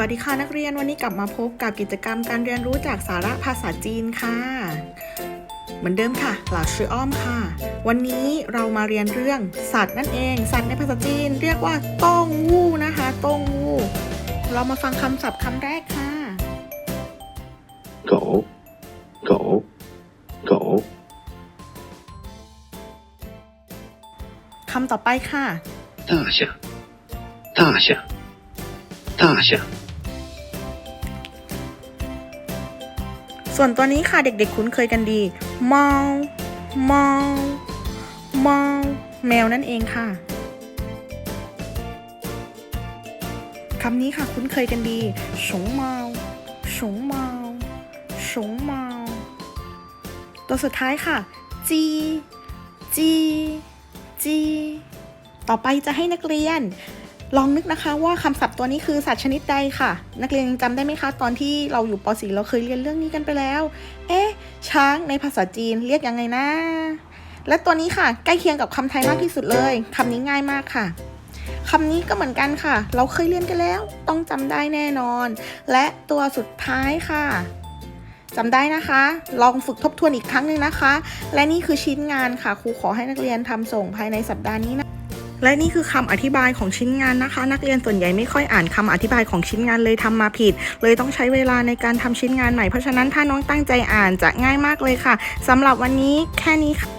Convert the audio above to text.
วัสดีค่ะนักเรียนวันนี้กลับมาพบกับกิจกรรมการเรียนรู้จากสาระภาษาจีนค่ะ เหมือนเดิมค่ะหลาชื่ออ้อมค่ะ วันนี้เรามาเรียนเรื่องสัตว์นั่นเอง สัตว์ในภาษาจีน เรียกว่าต้งวู่นะคะต้งวู่เรามาฟังคำศัพท์คำแรกค่ะ 狗，狗，狗， คำต่อไปค่ะ 大象，大象，大象， ส่วนตัวนี้ค่ะเด็กๆคุ้นเคยกันดีมองมองมองแมวนั่นเองค่ะคำนี้ค่ะคุ้นเคยกันดีฉงเมาฉงเมาฉงเมาตัวสุดท้ายค่ะ จี จี จี ต่อไปจะให้นักเรียน ลองนึกนะคะว่าคำศัพท์ตัวนี้คือสัตว์ชนิดใดค่ะ นักเรียนยังจำได้ไหมคะ ตอนที่เราอยู่ป .4 เราเคยเรียนเรื่องนี้กันไปแล้ว เอ๊ะ ช้างในภาษาจีนเรียกยังไงนะ และตัวนี้ค่ะ ใกล้เคียงกับคำไทยมากที่สุดเลยคำนี้ง่ายมากค่ะคำนี้ก็เหมือนกันค่ะ เราเคยเรียนกันแล้ว ต้องจำได้แน่นอน และตัวสุดท้ายค่ะจำได้นะคะ ลองฝึกทบทวนอีกครั้งหนึ่งนะคะ และนี่คือชิ้นงานค่ะ ครูขอให้นักเรียนทำส่งภายในสัปดาห์นี้นะ และนี่คือคำอธิบายของชิ้นงานนะคะ นักเรียนส่วนใหญ่ไม่ค่อยอ่านคำอธิบายของชิ้นงานเลยทำมาผิด เลยต้องใช้เวลาในการทำชิ้นงานใหม่เพราะฉะนั้นถ้าน้องตั้งใจอ่านจะง่ายมากเลยค่ะสำหรับวันนี้แค่นี้ค่ะ